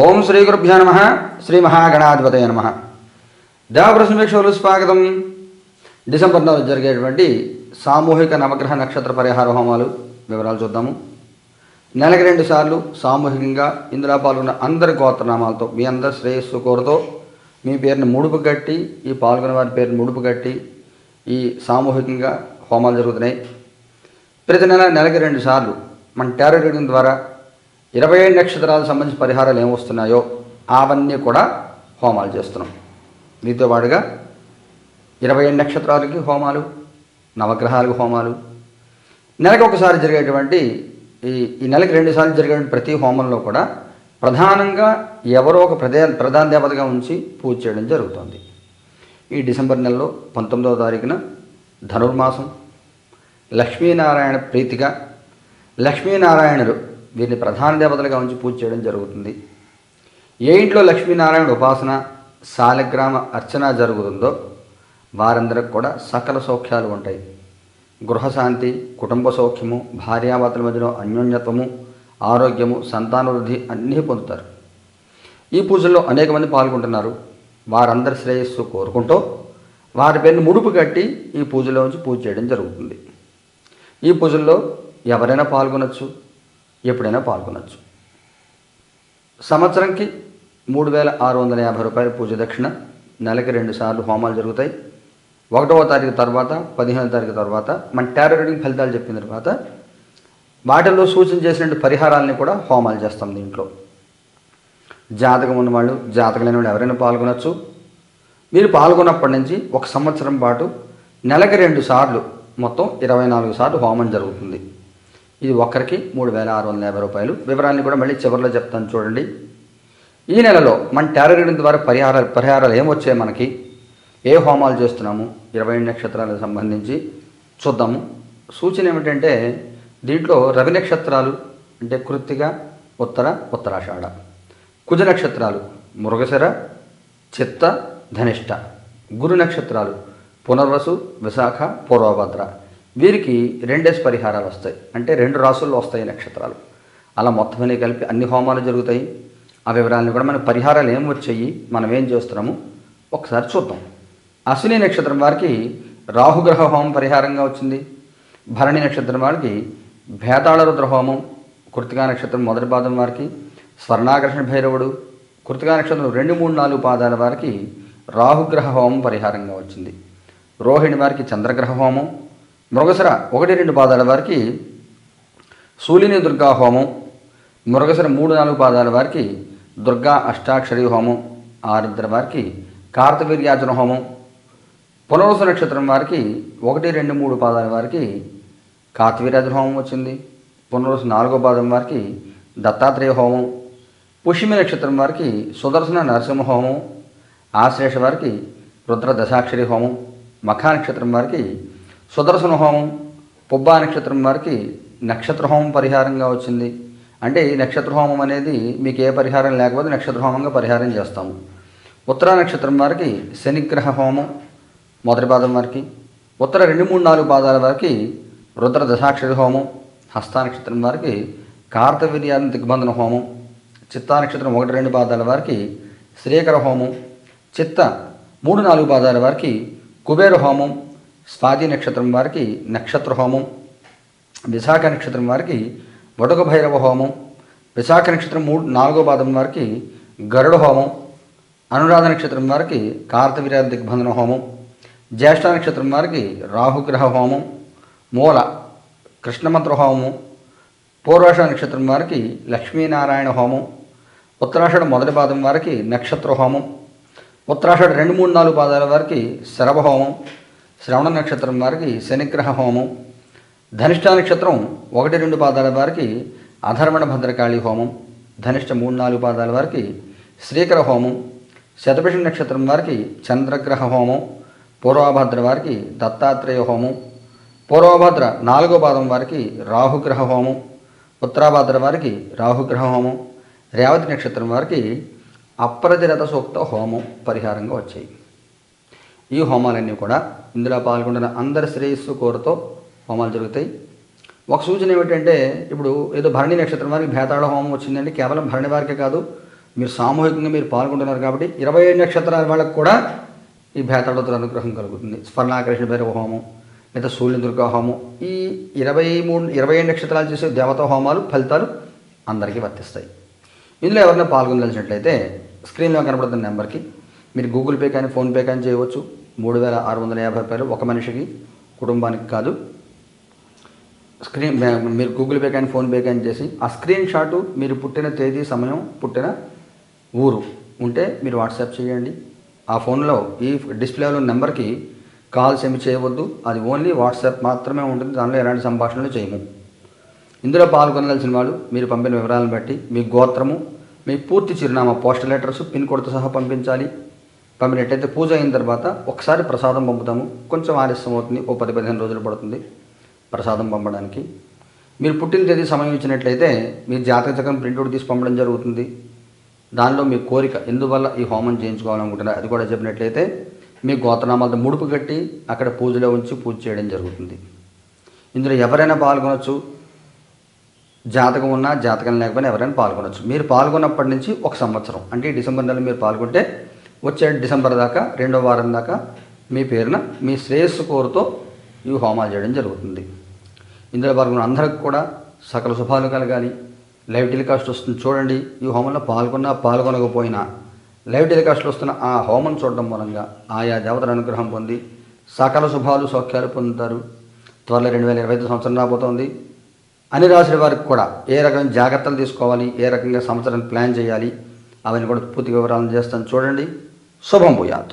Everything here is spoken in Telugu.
ఓం శ్రీ గురుభ్యో నమ శ్రీ మహాగణాధిపతయ నమ. దేవప్రసమీక్షలు స్వాగతం. డిసెంబర్ నెలలో జరిగేటువంటి సామూహిక నవగ్రహ నక్షత్ర పరిహార హోమాలు వివరాలు చూద్దాము. నెలకి రెండు సార్లు సామూహికంగా ఇందులో పాల్గొన్న అందరి గోత్రనామాలతో మీ అందరి శ్రేయస్సు కోరుతో మీ పేరుని ముడుపు కట్టి ఈ పాల్గొన్న వారి పేరుని ముడుపు కట్టి ఈ సామూహికంగా హోమాలు జరుగుతున్నాయి. ప్రతి నెల నెలకి రెండు సార్లు మన టారో రీడింగ్ ద్వారా ఇరవై ఏడు నక్షత్రాలకు సంబంధించిన పరిహారాలు ఏమొస్తున్నాయో అవన్నీ కూడా హోమాలు చేస్తున్నాం. దీంతో పాటుగా ఇరవై ఏడు నక్షత్రాలకి హోమాలు నవగ్రహాలకు హోమాలు. నెలకు ఒకసారి జరిగేటువంటి ఈ ఈ నెలకి రెండుసార్లు జరిగేటువంటి ప్రతి హోమంలో కూడా ప్రధానంగా ఎవరో ఒక ప్రదే ప్రధాన దేవతగా ఉంచి పూజ చేయడం జరుగుతుంది. ఈ డిసెంబర్ నెలలో పంతొమ్మిదవ తారీఖున ధనుర్మాసం లక్ష్మీనారాయణ ప్రీతిగా లక్ష్మీనారాయణుడు వీరిని ప్రధాన దేవతలుగా ఉంచి పూజ చేయడం జరుగుతుంది. ఏ ఇంట్లో లక్ష్మీనారాయణ ఉపాసన శాలగ్రామ అర్చన జరుగుతుందో వారందరికి కూడా సకల సౌఖ్యాలు ఉంటాయి. గృహశాంతి కుటుంబ సౌఖ్యము భార్యాభర్తల మధ్యలో అన్యోన్యత్వము ఆరోగ్యము సంతానవృద్ధి అన్నీ పొందుతారు. ఈ పూజల్లో అనేక మంది పాల్గొంటున్నారు. వారందరి శ్రేయస్సు కోరుకుంటూ వారి పేరుని ముడుపు కట్టి ఈ పూజలో ఉంచి పూజ చేయడం జరుగుతుంది. ఈ పూజల్లో ఎవరైనా పాల్గొనొచ్చు. ఎప్పుడైనా పాల్గొనవచ్చు సంవత్సరంకి మూడు వేల ఆరు వందల యాభై రూపాయల పూజ దక్షిణ నెలకి రెండు సార్లు హోమాలు జరుగుతాయి. ఒకటవ తారీఖు తర్వాత పదిహేనవ తారీఖు తర్వాత మన టారో రీడింగ్ ఫలితాలు చెప్పిన తర్వాత వాటిల్లో సూచన చేసిన పరిహారాలని కూడా హోమాలు చేస్తాం దీంట్లో. జాతకం ఉన్నవాళ్ళు జాతకం లేని వాళ్ళు ఎవరైనా పాల్గొనవచ్చు మీరు పాల్గొన్నప్పటి నుంచి ఒక సంవత్సరం పాటు నెలకి రెండు సార్లు మొత్తం ఇరవై నాలుగు సార్లు హోమం జరుగుతుంది. ఇది ఒక్కరికి మూడు వేల ఆరు వందల యాభై రూపాయలు. వివరాన్ని కూడా మళ్ళీ చివరిలో చెప్తాను చూడండి. ఈ నెలలో మన టారో రీడింగ్ ద్వారా పరిహారాలు పరిహారాలు ఏమొచ్చాయి మనకి? ఏ హోమాలు చేస్తున్నాము? ఇరవై ఏడు నక్షత్రాలకు సంబంధించి చూద్దాము. సూచన ఏమిటంటే దీంట్లో రవి నక్షత్రాలు అంటే కృత్తిక ఉత్తర ఉత్తరాషాఢ. కుజ నక్షత్రాలు మృగశిర చిత్త ధనిష్ట. గురు నక్షత్రాలు పునర్వసు విశాఖ పూర్వభద్ర. వీరికి రెండేసి పరిహారాలు వస్తాయి. అంటే రెండు రాసుల్లో వస్తాయి నక్షత్రాలు. అలా మొత్తమనే కలిపి అన్ని హోమాలు జరుగుతాయి. ఆ వివరాలను కూడా మన పరిహారాలు ఏం వచ్చాయి మనం ఏం చేస్తున్నాము ఒకసారి చూద్దాం. అశ్విని నక్షత్రం వారికి రాహుగ్రహ హోమం పరిహారంగా వచ్చింది. భరణి నక్షత్రం వారికి భేతాళ రుద్ర హోమం కృతికా నక్షత్రం మొదటి పాదం వారికి స్వర్ణాకర్షణ భైరవుడు కృతికా నక్షత్రం రెండు మూడు నాలుగు పాదాల వారికి రాహుగ్రహ హోమం పరిహారంగా వచ్చింది. రోహిణి వారికి చంద్రగ్రహ హోమం మృగశిర ఒకటి రెండు పాదాల వారికి సూలిని దుర్గా హోమం మృగశిర మూడు నాలుగు పాదాల వారికి దుర్గా అష్టాక్షరి హోమం ఆరుద్ర వారికి కార్తవీర్యార్జున హోమం పునరుస నక్షత్రం వారికి ఒకటి రెండు మూడు పాదాల వారికి కార్తవీర్యార్జున హోమం వచ్చింది. పునరుస నాలుగో పాదం వారికి దత్తాత్రేయ హోమం పుష్యమి నక్షత్రం వారికి సుదర్శన నరసింహ హోమం ఆశ్లేష వారికి రుద్ర దశాక్షరి హోమం మఖా నక్షత్రం వారికి సుదర్శన హోమం పుబ్బా నక్షత్రం వారికి నక్షత్ర హోమం పరిహారంగా వచ్చింది. అంటే ఈ నక్షత్ర హోమం అనేది మీకు ఏ పరిహారం లేకపోతే నక్షత్ర హోమంగా పరిహారం చేస్తాము. ఉత్తర నక్షత్రం వారికి శనిగ్రహ హోమం మొదటి పాదం వారికి ఉత్తర రెండు మూడు నాలుగు పాదాల వారికి రుద్ర దశాక్షరి హోమం హస్త నక్షత్రం వారికి కార్తవీర్యాది దిగ్బంధన హోమం చిత్తా నక్షత్రం ఒకటి రెండు పాదాల వారికి శ్రీకర హోమం చిత్త మూడు నాలుగు పాదాల వారికి కుబేర హోమం స్వాతి నక్షత్రం వారికి నక్షత్ర హోమం విశాఖ నక్షత్రం వారికి వడుక భైరవ హోమం విశాఖ నక్షత్రం మూడు నాలుగో పాదం వారికి గరుడ హోమం అనురాధ నక్షత్రం వారికి కార్తవీర్య దిగ్బంధన హోమం జ్యేష్ఠ నక్షత్రం వారికి రాహుగ్రహ హోమం మూల కృష్ణమంత్ర హోమం పూర్వాష నక్షత్రం వారికి లక్ష్మీనారాయణ హోమం ఉత్తరాషాఢ మొదటి పాదం వారికి నక్షత్ర హోమం ఉత్తరాషాఢ రెండు మూడు నాలుగు పాదాల వారికి శరభ హోమం శ్రవణ నక్షత్రం వారికి శనిగ్రహ హోమం ధనిష్ట నక్షత్రం ఒకటి రెండు పాదాల వారికి అధర్మణ భద్రకాళి హోమం ధనిష్ట మూడు నాలుగు పాదాల వారికి శ్రీకర హోమం శతభిష నక్షత్రం వారికి చంద్రగ్రహ హోమం పూర్వభద్ర వారికి దత్తాత్రేయ హోమం పూర్వభద్ర నాలుగో పాదం వారికి రాహుగ్రహ హోమం ఉత్తరాభద్ర వారికి రాహుగ్రహ హోమం రేవతి నక్షత్రం వారికి అప్రతిరత సూక్త హోమం పరిహారంగా వచ్చాయి. ఈ హోమాలన్నీ కూడా ఇందులో పాల్గొంటున్న అందరి శ్రేయస్సు కోరుతో హోమాలు జరుగుతాయి. ఒక సూచన ఏమిటంటే ఇప్పుడు ఏదో భరణి నక్షత్రం వారికి భేతాళ హోమం వచ్చిందంటే కేవలం భరణి వారికే కాదు మీరు సామూహికంగా మీరు పాల్గొంటున్నారు కాబట్టి ఇరవై ఏడు నక్షత్రాల వాళ్ళకు కూడా ఈ భేతాళతో అనుగ్రహం కలుగుతుంది. స్వర్ణాకృష్ణ భైరవ హోమం లేదా సూర్య దుర్గా హోమం ఈ ఇరవై మూడు ఇరవై ఏడు నక్షత్రాలు చేసే దేవతా హోమాలు ఫలితాలు అందరికీ వర్తిస్తాయి. ఇందులో ఎవరైనా పాల్గొనదలిచినట్లయితే స్క్రీన్లో కనబడుతున్న నెంబర్కి మీరు గూగుల్ పే కానీ ఫోన్పే కానీ చేయవచ్చు. మూడు వేల ఆరు వందల యాభై రూపాయలు ఒక మనిషికి కుటుంబానికి కాదు. స్క్రీన్ మీరు గూగుల్ పే కానీ ఫోన్పే కానీ చేసి ఆ స్క్రీన్ షాటు మీరు పుట్టిన తేదీ సమయం పుట్టిన ఊరు ఉంటే మీరు వాట్సాప్ చేయండి. ఆ ఫోన్లో ఈ డిస్ప్లేలో నెంబర్కి కాల్స్ ఏమి చేయవద్దు. అది ఓన్లీ వాట్సాప్ మాత్రమే ఉంటుంది. దానిలో ఎలాంటి సంభాషణలు చేయము. ఇందులో పాల్గొనవలసిన వాళ్ళు మీరు పంపిన వివరాలను బట్టి మీ గోత్రము మీ పూర్తి చిరునామా పోస్టల్ లెటర్స్ పిన్ కోడ్తో సహా పంపించాలి. పంపినట్టయితే పూజ అయిన తర్వాత ఒకసారి ప్రసాదం పంపుతాము. కొంచెం ఆలస్యం అవుతుంది. ఓ పది పదిహేను రోజులు పడుతుంది ప్రసాదం పంపడానికి. మీరు పుట్టిన తేదీ సమయం ఇచ్చినట్లయితే మీ జాతక చక్రం ప్రింట్అవుట్ తీసి పంపడం జరుగుతుంది. దానిలో మీ కోరిక ఎందువల్ల ఈ హోమం చేయించుకోవాలనుకుంటున్నారు? అది కూడా చెప్పినట్లయితే మీ గోతనామాలతో ముడుపు కట్టి అక్కడ పూజలో ఉంచి పూజ చేయడం జరుగుతుంది. ఇందులో ఎవరైనా పాల్గొనవచ్చు జాతకం ఉన్నా జాతకం లేకపోయినా ఎవరైనా పాల్గొనవచ్చు మీరు పాల్గొన్నప్పటి నుంచి ఒక సంవత్సరం అంటే డిసెంబర్ నెల మీరు పాల్గొంటే వచ్చే డిసెంబర్ దాకా రెండో వారం దాకా మీ పేరున మీ శ్రేయస్సు కోరుతో ఈ హోమాలు చేయడం జరుగుతుంది. ఇందులో పాల్గొన్న అందరికి కూడా సకల శుభాలు కలగాలి. లైవ్ టెలికాస్ట్ వస్తుంది చూడండి. ఈ హోమంలో పాల్గొన్నా పాల్గొనకపోయినా లైవ్ టెలికాస్ట్లో వస్తున్న ఆ హోమం చూడడం మూలంగా ఆయా దేవతల అనుగ్రహం పొంది సకల శుభాలు సౌఖ్యాలు పొందుతారు. త్వరలో రెండు వేల ఇరవై ఐదు సంవత్సరం రాబోతోంది. అని రాసిన వారికి కూడా ఏ రకమైన జాగ్రత్తలు తీసుకోవాలి ఏ రకంగా సంవత్సరాన్ని ప్లాన్ చేయాలి అవన్నీ కూడా పూర్తి వివరాలను చేస్తాను చూడండి. శుభం భూయాత్.